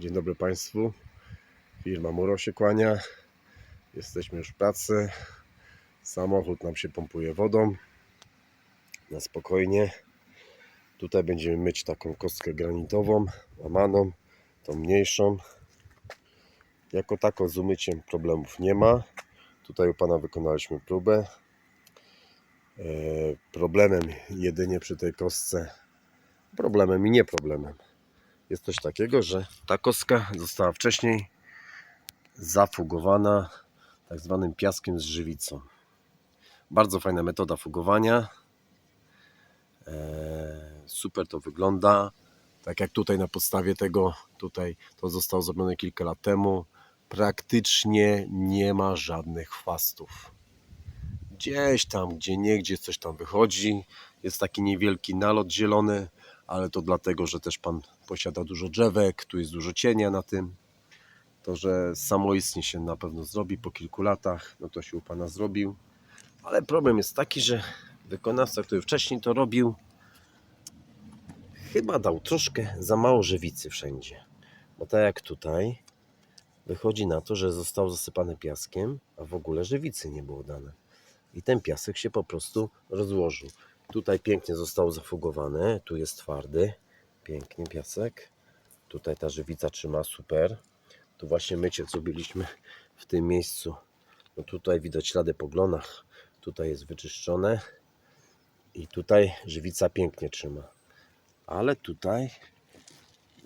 Dzień dobry Państwu. Firma Muro się kłania. Jesteśmy już w pracy. Samochód nam się pompuje wodą. Na spokojnie. Tutaj będziemy myć taką kostkę granitową, łamaną, tą mniejszą. Jako tako z umyciem problemów nie ma. Tutaj u Pana wykonaliśmy próbę. E, Problemem jedynie przy tej kostce, problemem i nie problemem, jest coś takiego, że ta kostka została wcześniej zafugowana tak zwanym piaskiem z żywicą. Bardzo fajna metoda fugowania. Eee, Super to wygląda. Tak jak tutaj na podstawie tego, tutaj to zostało zrobione kilka lat temu. Praktycznie nie ma żadnych chwastów. Gdzieś tam, gdzie niegdzie coś tam wychodzi. Jest taki niewielki nalot zielony, ale to dlatego, że też pan posiada dużo drzewek, tu jest dużo cienia na tym. To, że samoistnie się na pewno zrobi po kilku latach, no to się u pana zrobił. Ale problem jest taki, że wykonawca, który wcześniej to robił, chyba dał troszkę za mało żywicy wszędzie. Bo tak jak tutaj, wychodzi na to, że został zasypany piaskiem, a w ogóle żywicy nie było dane. I ten piasek się po prostu rozłożył. Tutaj pięknie został zafugowany, tu jest twardy, pięknie piasek. Tutaj ta żywica trzyma super. Tu właśnie mycie zrobiliśmy w tym miejscu. No tutaj widać ślady po glonach. Tutaj jest wyczyszczone. I tutaj żywica pięknie trzyma. Ale tutaj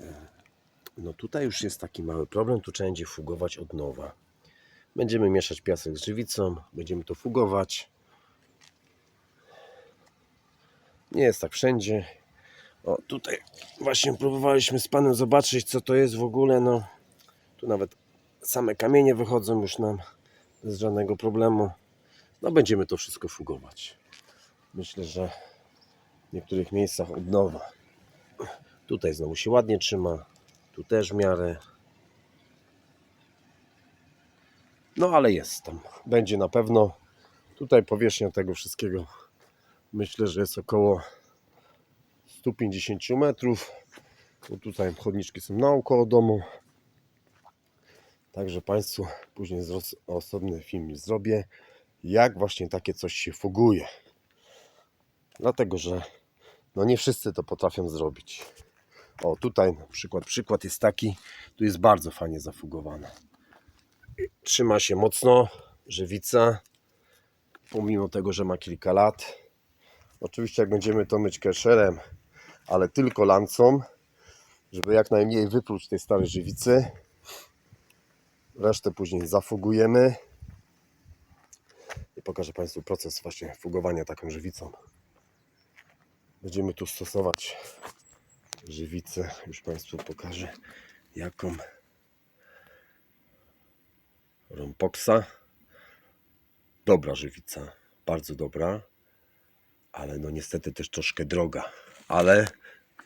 e, no tutaj już jest taki mały problem. Tu trzeba będzie fugować od nowa. Będziemy mieszać piasek z żywicą. Będziemy to fugować. Nie jest tak wszędzie. O, tutaj właśnie próbowaliśmy z panem zobaczyć, co to jest w ogóle. No, tu nawet same kamienie wychodzą już nam bez żadnego problemu. No, będziemy to wszystko fugować. Myślę, że w niektórych miejscach od nowa. Tutaj znowu się ładnie trzyma. Tu też w miarę. No, ale jest tam. Będzie na pewno. Tutaj powierzchnia tego wszystkiego myślę, że jest około 150 metrów. Bo tutaj chodniczki są naokoło domu. Także Państwu później osobny film zrobię, jak właśnie takie coś się fuguje. Dlatego, że no nie wszyscy to potrafią zrobić. O, tutaj na przykład przykład jest taki, tu jest bardzo fajnie zafugowane. Trzyma się mocno żywica, pomimo tego, że ma kilka lat. Oczywiście jak będziemy to myć kesherem, ale tylko lancą, żeby jak najmniej wypluć tej starej żywicy. Resztę później zafugujemy i pokażę Państwu proces właśnie fugowania taką żywicą. Będziemy tu stosować żywicę, już Państwu pokażę jaką Rompoksa. Dobra żywica, bardzo dobra ale no niestety też troszkę droga. Ale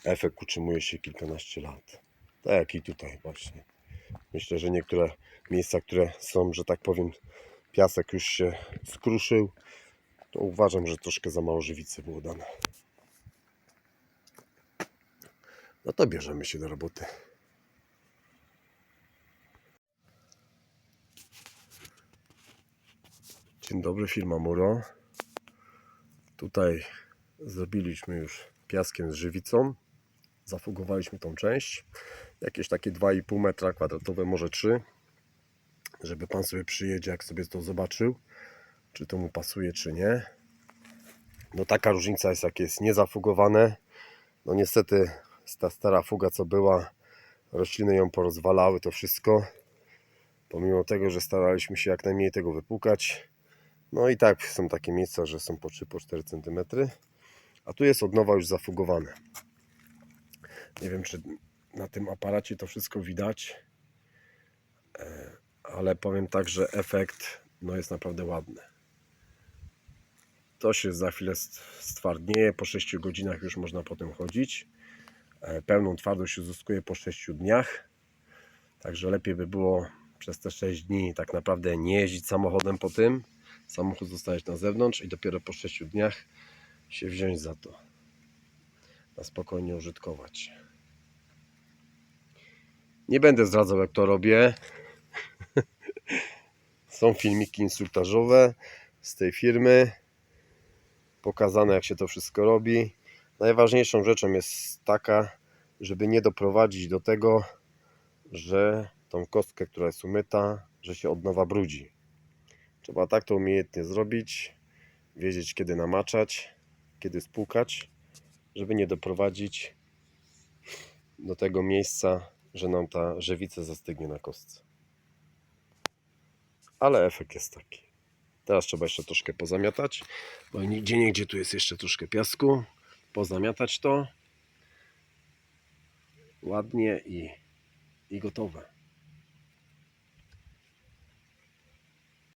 efekt utrzymuje się kilkanaście lat. Tak jak i tutaj właśnie. Myślę, że niektóre miejsca, które są, że tak powiem, piasek już się skruszył, to uważam, że troszkę za mało żywicy było dane. No to bierzemy się do roboty. Dzień dobry, firma Muro. Tutaj zrobiliśmy już piaskiem z żywicą. Zafugowaliśmy tą część. Jakieś takie 2,5 metra kwadratowe, może 3. Żeby pan sobie przyjedzie, jak sobie to zobaczył, czy to mu pasuje, czy nie. No taka różnica jest, jak jest niezafugowane. No niestety ta stara fuga, co była, rośliny ją porozwalały, to wszystko. Pomimo tego, że staraliśmy się jak najmniej tego wypłukać, no i tak są takie miejsca, że są po 3-4 cm. A tu jest od nowa już zafugowane. Nie wiem, czy na tym aparacie to wszystko widać. E, Ale powiem tak, że efekt no jest naprawdę ładny. To się za chwilę st- stwardnieje. Po 6 godzinach już można potem chodzić. E, Pełną twardość uzyskuje po 6 dniach. Także lepiej by było przez te 6 dni tak naprawdę nie jeździć samochodem po tym samochód zostawić na zewnątrz i dopiero po 6 dniach się wziąć za to. Na spokojnie użytkować. Nie będę zdradzał jak to robię. Są filmiki instruktażowe z tej firmy. Pokazane jak się to wszystko robi. Najważniejszą rzeczą jest taka, żeby nie doprowadzić do tego, że tą kostkę, która jest umyta, że się od nowa brudzi. Trzeba tak to umiejętnie zrobić, wiedzieć kiedy namaczać, kiedy spłukać, żeby nie doprowadzić do tego miejsca, że nam ta żywica zastygnie na kostce. Ale efekt jest taki. Teraz trzeba jeszcze troszkę pozamiatać, bo gdzie niegdzie tu jest jeszcze troszkę piasku. Pozamiatać to ładnie i, i gotowe.